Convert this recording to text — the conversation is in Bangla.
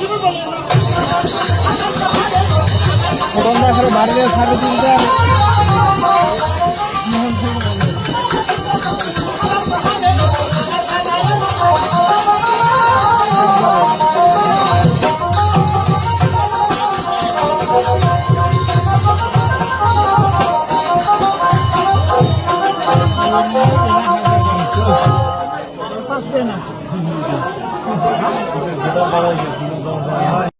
দিলে এখন বাড়িতে সাড়ে পাচ্ছে না Vamos lá.